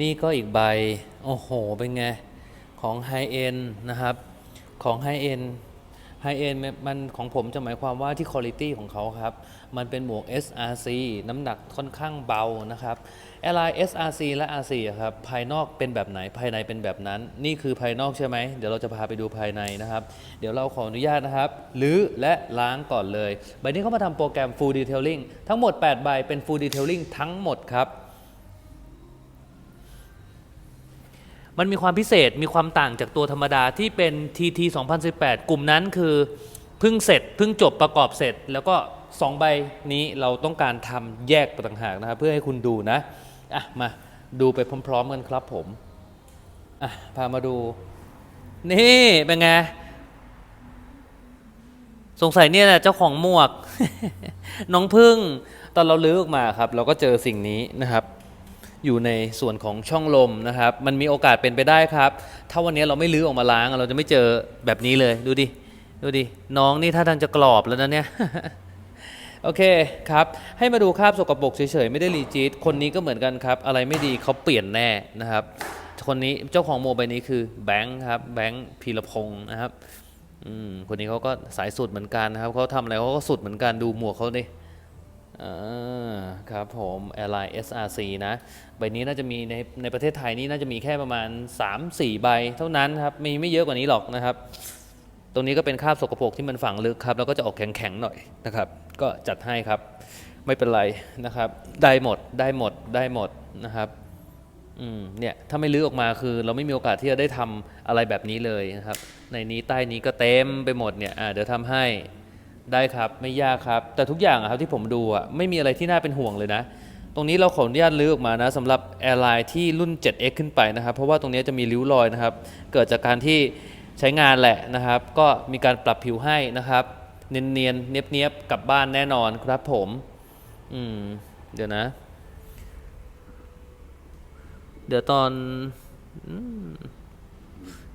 นี่ก็อีกใบ โอ้โห เป็นไง ของไฮเอ็นนะครับ ของไฮเอ็นไฮเอ็นมันของผมจะหมายความว่าที่คุณภาพของเขาครับ มันเป็นหมวก SRC น้ำหนักค่อนข้างเบานะครับ Airline SRC และ RC ครับ ภายนอกเป็นแบบไหน ภายในเป็นแบบนั้น นี่คือภายนอกใช่ไหม เดี๋ยวเราจะพาไปดูภายในนะครับ เดี๋ยวเราขออนุญาตนะครับรื้อและล้างก่อนเลย ใบนี้เขามาทำโปรแกรม Full Detailing ทั้งหมด 8 ใบเป็น Full Detailing ทั้งหมดครับ มันมีความพิเศษมีความต่างจากตัวธรรมดาที่เป็น TT 2018 กลุ่มนั้นคือเพิ่งเสร็จเพิ่งจบประกอบเสร็จ แล้วก็ 2 ใบนี้เราต้องการทำแยกต่างหากนะครับ เพื่อให้คุณดูนะอะมาดูไปพร้อม ๆ กันครับผมอะพามาดู นี่เป็นไงสงสัยเนี่ยแหละเจ้าของหมวก น้องพึ่ง ตอนเราลื้อออกมาครับ เราก็เจอสิ่งนี้นะครับ อยู่ในส่วนของช่องลมนะครับ มันมีโอกาสเป็นไปได้ครับ ถ้าวันนี้เราไม่ลื้อออกมาล้าง เราจะไม่เจอแบบนี้เลยดูดิดูดิน้องนี่ถ้าทางจะกรอบแล้วนะเนี่ยโอเคครับ ให้มาดูคราบสกปรกเฉยๆ ไม่ได้รีจีดคนนี้ก็เหมือนกันครับ อะไรไม่ดีเขาเปลี่ยนแน่นะครับ คนนี้เจ้าของโมใบนี้คือแบงค์ครับแบงค์พีรพงศ์นะครับอืมคนนี้เขาก็สายสุดเหมือนกันนะครับเขาทำอะไรเขาก็สุดเหมือนกันดูหมวกเขาดิอ่า ครับผม Airline SRC นะ ใบนี้น่าจะมีในในประเทศไทยนี่น่าจะมีแค่ประมาณ 3-4 ใบเท่านั้นครับ มีไม่เยอะกว่านี้หรอกนะครับ ตรงนี้ก็เป็นคราบสกปรกที่มันฝังลึกครับ แล้วก็จะออกแข็งๆหน่อยนะครับ ก็จัดให้ครับ ไม่เป็นไรนะครับ ได้หมด ได้หมด ได้หมดนะครับอืมเนี่ยถ้าไม่ลื้อออกมาคือเราไม่มีโอกาสที่จะได้ทำอะไรแบบนี้เลยนะครับ ในนี้ใต้นี้ก็เต็มไปหมดเนี่ยอ่าเดี๋ยวทำให้ ได้ครับไม่ยากครับ แต่ทุกอย่างครับที่ผมดูอะไม่มีอะไรที่น่าเป็นห่วงเลยนะ ตรงนี้เราขออนุญาตลื้อออกมานะสำหรับแอร์ไลน์ที่รุ่น 7X ขึ้นไปนะครับ เพราะว่าตรงนี้จะมีริ้วรอยนะครับ เกิดจากการที่ใช้งานแหละนะครับ ก็มีการปรับผิวให้นะครับ เนียนๆเนียบๆกลับบ้านแน่นอนครับผม อืม เดี๋ยวนะ เดี๋ยวตอน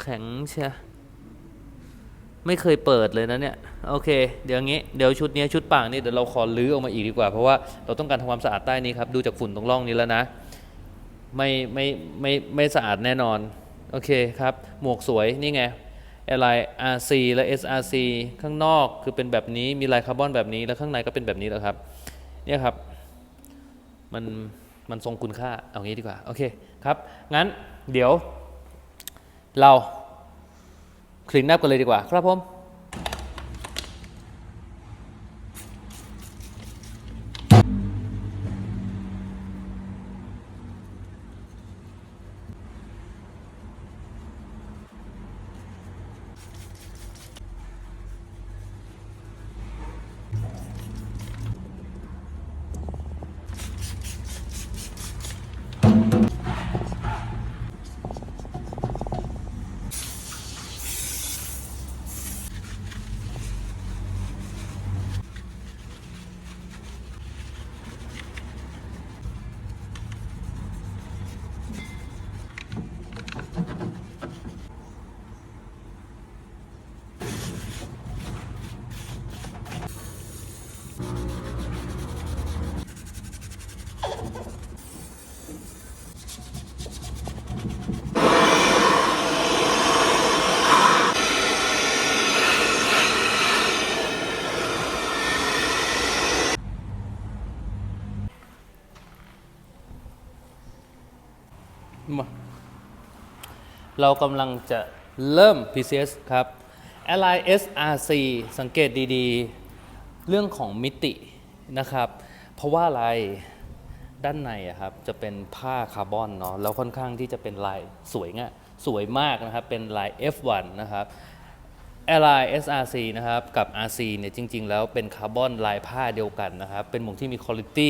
แข็งเชีย ไม่เคยเปิดเลยนะเนี่ยโอเค เดี๋ยวงี้เดี๋ยวชุดนี้ชุดปากนี่เดี๋ยวเราขอลื้อออกมาอีกดีกว่า เพราะว่าเราต้องการทำความสะอาดใต้นี้ครับดูจากฝุ่นตรงร่องนี้แล้วนะ ไม่ไม่ไม่ไม่สะอาดแน่นอนโอเคครับหมวกสวยนี่ไง Li RC และ SRC ข้างนอกคือเป็นแบบนี้มีลายคาร์บอนแบบนี้แล้วข้างในก็เป็นแบบนี้แหละครับเนี่ยครับมันมันทรงคุณค่าเอางี้ดีกว่าโอเคครับงั้นเดี๋ยวเรา คลีนอัพกันเลยดีกว่า ครับผม เรากำลังจะเริ่ม PCS ครับ Ally SRC สังเกตดีๆ เรื่องของมิตินะครับ เพราะว่าอะไรด้านในอะครับจะเป็นผ้าคาร์บอนเนาะแล้วค่อนข้างที่จะเป็นลายสวยงะสวยมากนะครับ เป็นลาย F1 นะครับ Ally SRC นะครับ กับ RC เนี่ยจริง ๆ แล้วเป็นคาร์บอนลายผ้าเดียวกันนะครับ เป็นหมวกที่มีคุณภาพ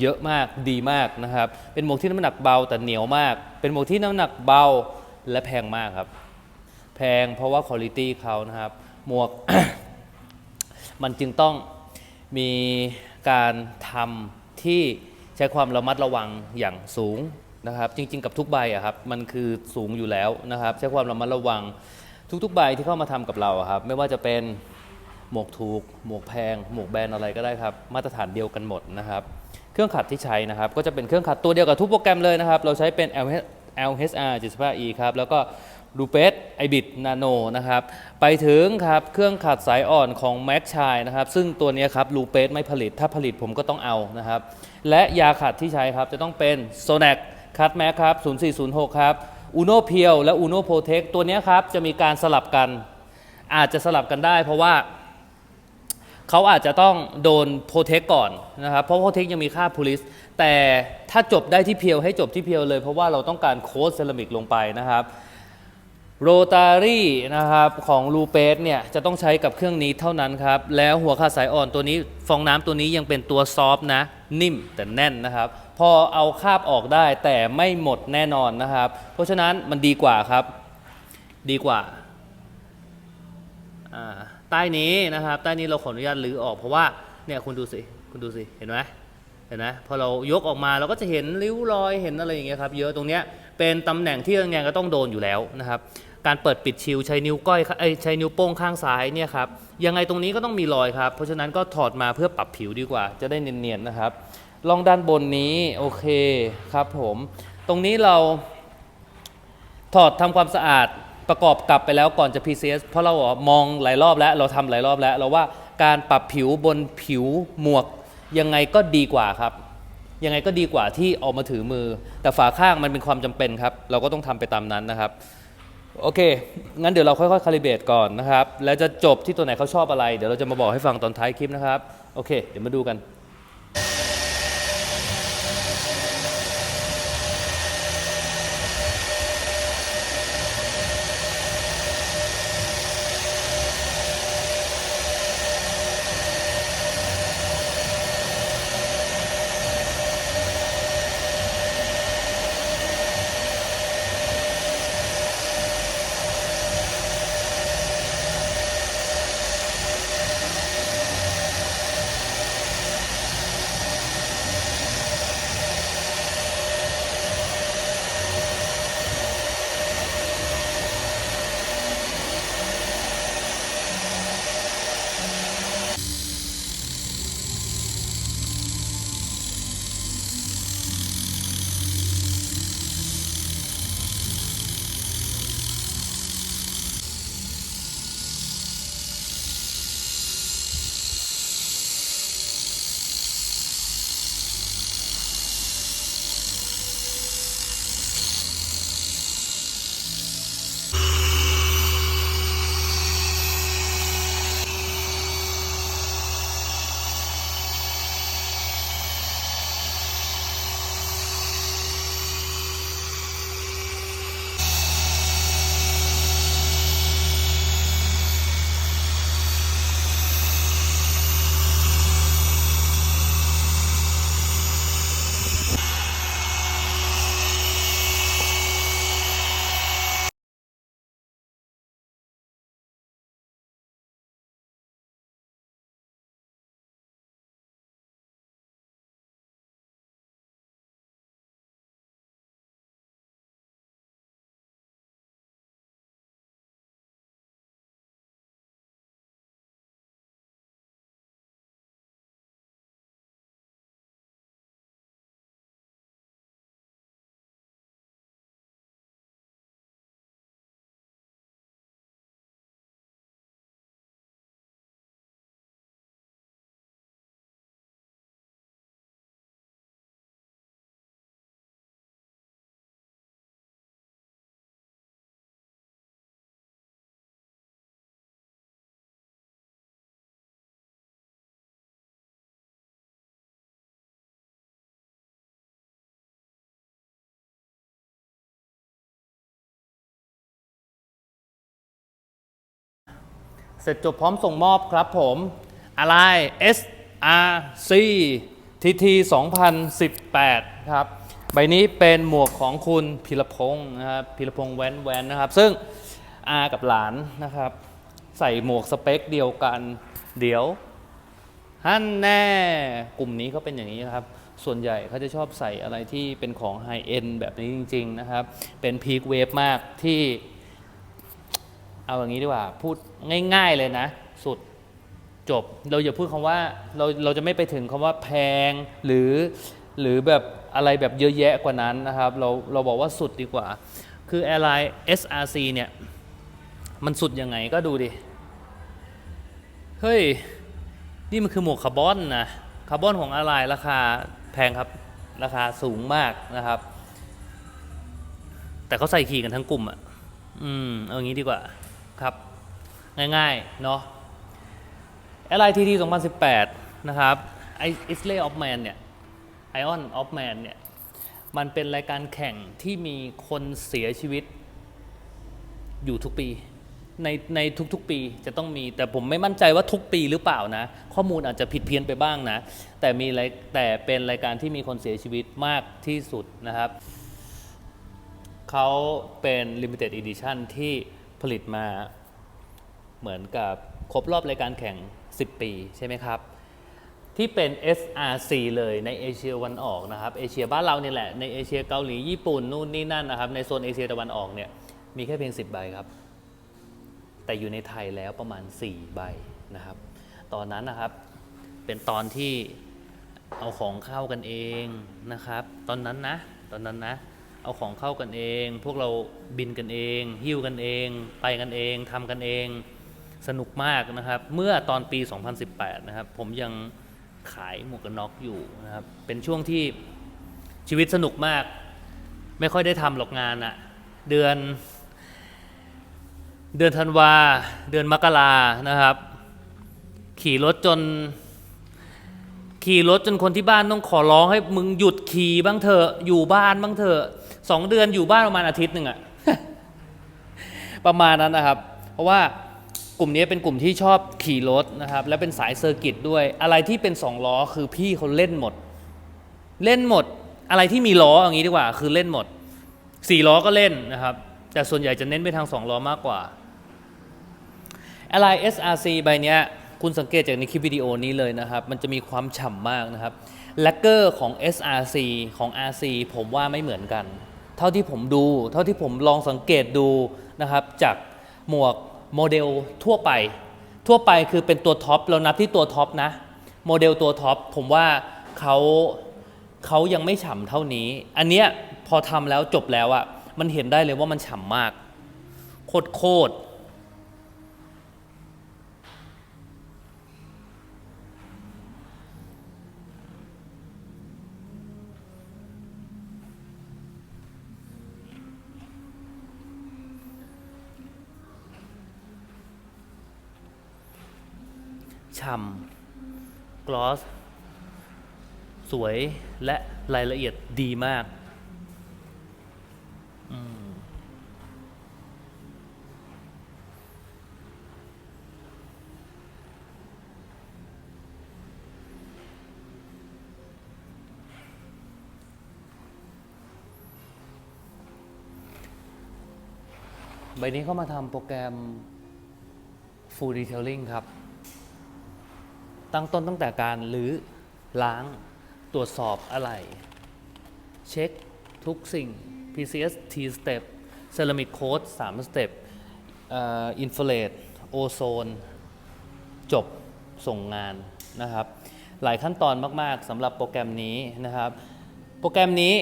เยอะมากดีมากนะครับ เป็นหมวกที่น้ำหนักเบาแต่เหนียวมาก เป็นหมวกที่น้ำหนักเบา และแพงมากครับ แพงเพราะว่าคุณภาพเขานะครับ หมวก มันจึงต้องมีการทำที่ใช้ความระมัดระวังอย่างสูงนะครับ จริง ๆ กับทุกใบอะครับ มันคือสูงอยู่แล้วนะครับ ใช้ความระมัดระวัง ทุกๆ ใบที่เข้ามาทำกับเราครับ ไม่ว่าจะเป็นหมวกถูก หมวกแพง หมวกแบรนด์อะไรก็ได้ครับ มาตรฐานเดียวกันหมดนะครับ เครื่องขัดที่ใช้นะครับ ก็จะเป็นเครื่องขัดตัวเดียวกับทุกโปรแกรมเลยนะครับ เราใช้เป็น LHR 75E ครับแล้วก็ลูเปสไอบิดนาโนนะครับไปถึงครับเครื่องขัดสายอ่อนของแม็กชายนะครับซึ่งตัวนี้ครับลูเปสไม่ผลิตถ้าผลิตผมก็ต้องเอานะครับและยาขัดที่ใช้ครับจะต้องเป็นโซ n น c คัดแม็กครับ 0406 ครับอูโนเพียวและอูโนโปรเทคตัวนี้ครับจะมีการสลับกัน อาจจะสลับกันได้เพราะว่า เขาอาจจะต้องโดนโปรเทคก่อนนะครับ เพราะโปรเทคยังมีค่าพูลิสแต่ถ้าจบได้ที่เพียวให้จบที่เพียวเลย เพราะว่าเราต้องการโค้ดเซรามิกลงไปนะครับโรตารี่นะครับของลูเปสเนี่ยจะต้องใช้กับเครื่องนี้เท่านั้นครับ แล้วหัวขาสายอ่อนตัวนี้ฟองน้ำตัวนี้ยังเป็นตัวซอฟต์นะ นิ่มแต่แน่นนะครับ พอเอาคาบออกได้แต่ไม่หมดแน่นอนนะครับ เพราะฉะนั้นมันดีกว่าครับ ดีกว่าอ่า ใต้นี้นะครับ ใต้นี้เราขออนุญาตรื้อออกเพราะว่าเนี่ยคุณดูสิคุณดูสิเห็นไหมเห็นไหมพอเรายกออกมาเราก็จะเห็นริ้วรอยเห็นอะไรอย่างเงี้ยครับเยอะตรงเนี้ยเป็นตำแหน่งที่ยังไงก็ต้องโดนอยู่แล้วนะครับการเปิดปิดชิวใช้นิ้วก้อยเอ้ยใช้นิ้วโป้งข้างซ้ายเนี่ยครับยังไงตรงนี้ก็ต้องมีรอยครับ เพราะฉะนั้นก็ถอดมาเพื่อปรับผิวดีกว่า จะได้เนียนๆนะครับลองด้านบนนี้โอเคครับผม ตรงนี้เราถอดทำความสะอาด ประกอบกลับไปแล้วก่อนจะ PCS เพราะเรามองหลายรอบแล้ว เราทำหลายรอบแล้ว เราว่าการปรับผิวบนผิวหมวก ยังไงก็ดีกว่าครับ ยังไงก็ดีกว่าที่ออกมาถือมือ แต่ฝาข้างมันเป็นความจำเป็นครับ เราก็ต้องทำไปตามนั้นนะครับ โอเค งั้นเดี๋ยวเราค่อยๆ คาลิเบตก่อนนะครับ แล้วจะจบที่ตัวไหนเขาชอบอะไร เดี๋ยวเราจะมาบอกให้ฟังตอนท้ายคลิปนะครับ โอเค เดี๋ยวมาดูกัน เสร็จจบพร้อมส่งมอบครับผม อะไร SRC TT 2018 ครับ ใบนี้เป็นหมวกของคุณพิรพงศ์นะครับพิรพงศ์แวนแวนนะครับ ซึ่งอากับหลานนะครับ ใส่หมวกสเปคเดียวกัน เดี๋ยวฮั่นแน่กลุ่มนี้เขาเป็นอย่างนี้ครับ ส่วนใหญ่เขาจะชอบใส่อะไรที่เป็นของไฮเอ็นแบบนี้จริง ๆ นะครับ เป็นพีคเวฟมากที่ เอาอย่างนี้ดีกว่า พูดง่าย ๆเลยนะ สุดจบ เราอย่าพูดคำว่าเราเราจะไม่ไปถึงคำว่าแพงหรือหรือแบบอะไรแบบเยอะแยะกว่านั้นนะครับ เราเราบอกว่าสุดดีกว่า คือแอร์ไลน์ SRC เนี่ย มันสุดยังไงก็ดูดิ เฮ้ย นี่มันคือหมวกคาร์บอนนะ คาร์บอนของอะไรราคาแพงครับ ราคาสูงมากนะครับ แต่เขาใส่ขี่กันทั้งกลุ่มอะ อืม เอางี้ดีกว่า ครับ ง่ายๆ เนาะ LITT 2018 นะครับไอ Islay of Man เนี่ย Ion of Man เนี่ย มันเป็นรายการแข่งที่มีคนเสียชีวิต อยู่ทุกปี ในในทุกๆปีจะต้องมี แต่ผมไม่มั่นใจว่าทุกปีหรือเปล่านะ ข้อมูลอาจจะผิดเพี้ยนไปบ้างนะ แต่มีรแต่เป็นรายการที่มีคนเสียชีวิตมากที่สุดนะครับ เขาเป็น Limited Edition ที่ ผลิตมาเหมือนกับครบรอบรายการแข่ง 10 ปีใช่ไหมครับ ที่เป็น SRC เลยในเอเชียตะวันออกนะครับเอเชียบ้านเราเนี่ยแหละในเอเชียเกาหลีญี่ปุ่นนู่นนี่นั่นนะครับในโซนเอเชียตะวันออกเนี่ยมีแค่เพียง 10 ใบครับ แต่อยู่ในไทยแล้วประมาณ 4 ใบนะครับ ตอนนั้นนะครับเป็นตอนที่เอาของเข้ากันเองนะครับ ตอนนั้นนะ ตอนนั้นนะ เอาของเข้ากันเอง พวกเราบินกันเอง หิ้วกันเอง ไปกันเองทำกันเอง สนุกมากนะครับ เมื่อตอนปี 2018 นะครับ ผมยังขายหมวกกันน็อกอยู่นะครับ เป็นช่วงที่ชีวิตสนุกมาก ไม่ค่อยได้ทำหรอกงานอะเดือน เดือนธันวา เดือนมกรานะครับ ขี่รถจน ขี่รถจนคนที่บ้านต้องขอร้องให้มึงหยุดขี่บ้างเถอะ อยู่บ้านบ้างเถอะ สองเดือนอยู่บ้านประมาณอาทิตย์หนึ่งอะประมาณนั้นนะครับ เพราะว่ากลุ่มนี้เป็นกลุ่มที่ชอบขี่รถนะครับ และเป็นสายเซอร์กิตด้วย อะไรที่เป็นสองล้อคือพี่เขาเล่นหมด เล่นหมด อะไรที่มีล้ออย่างนี้ดีกว่า คือเล่นหมดสี่ล้อก็เล่นนะครับ แต่ส่วนใหญ่จะเน้นไปทางสองล้อมากกว่าอะไร SRC ใบนี้คุณสังเกตจากในคลิปวิดีโอนี้เลยนะครับ มันจะมีความฉ่ำมากนะครับแลกเกอร์ของ SRC ของ RC ผมว่าไม่เหมือนกัน เท่าที่ผมดู เท่าที่ผมลองสังเกตดูนะครับ จากหมวกโมเดลทั่วไป ทั่วไปคือเป็นตัวท็อปเรานับที่ตัวท็อปนะโมเดลตัวท็อปผมว่าเขาเขายังไม่ฉ่ำเท่านี้ อันเนี้ยพอทำแล้วจบแล้วอะมันเห็นได้เลยว่ามันฉ่ำมาก โคตรโคตรำกลอสสวยและรายละเอียดดีมากใบนี้เข้ามาทำโปรแกรม Full Detailing ครับ ตั้งต้นตั้งแต่การรื้อล้างตรวจสอบอะไร เช็คทุกสิ่ง PCS T step Ceramic Coat 3 step อินฟ r a ดโอโซน จบส่งงานนะครับ หลายขั้นตอนมาก ๆสำหรับโปรแกรมนี้นะครับ โปรแกรมนี้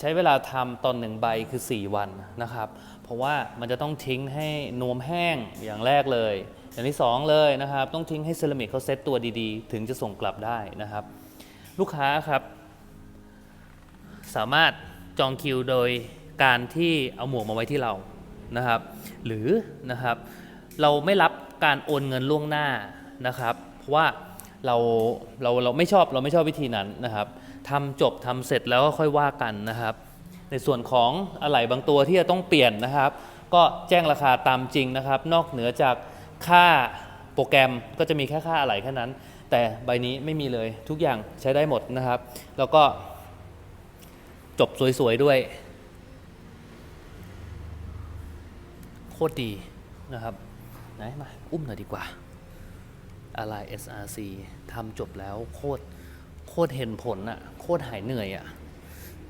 ใช้เวลาทำตอนหนึ่งใบคือ 4 วันนะครับ เพราะว่ามันจะต้องทิ้งให้นวมแห้งอย่างแรกเลย อย่างที่2เลยนะครับ ต้องทิ้งให้เซรามิกเขาเซตตัวดีๆ ถึงจะส่งกลับได้นะครับ ลูกค้าครับ สามารถจองคิวโดยการที่เอาหมวกมาไว้ที่เรานะครับ หรือนะครับเราไม่รับการโอนเงินล่วงหน้านะครับ เพราะว่าเราเราเราไม่ชอบเราไม่ชอบวิธีนั้นนะครับทำจบทำเสร็จแล้วก็ค่อยว่ากันนะครับ ในส่วนของอะไหล่บางตัวที่จะต้องเปลี่ยนนะครับ ก็แจ้งราคาตามจริงนะครับ นอกเหนือจาก ค่าโปรแกรมก็จะมีแค่ค่าอะไหล่แค่นั้น แต่ใบนี้ไม่มีเลยทุกอย่างใช้ได้หมดนะครับ แล้วก็จบสวยๆด้วย โคตรดีนะครับ ไหนมาอุ้มหน่อยดีกว่าอะไร SRC ทำจบแล้วโคตรโคตรเห็นผลอะโคตรหายเหนื่อยอะ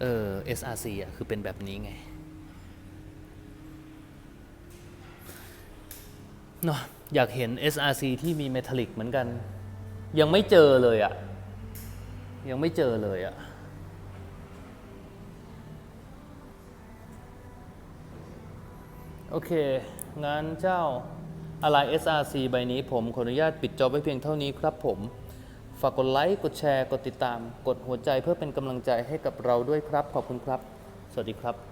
เออ SRC อะคือเป็นแบบนี้ไง เนาะอยากเห็น SRC ที่มีเมทัลลิกเหมือนกัน ยังไม่เจอเลยอะยังไม่เจอเลยอะโอเค งานเจ้าอะไร SRC ใบนี้ผมขออนุญาตปิดจอไว้เพียงเท่านี้ครับผม ฝากกดไลค์ กดแชร์ กดติดตาม กดหัวใจเพื่อเป็นกำลังใจให้กับเราด้วยครับ ขอบคุณครับ สวัสดีครับ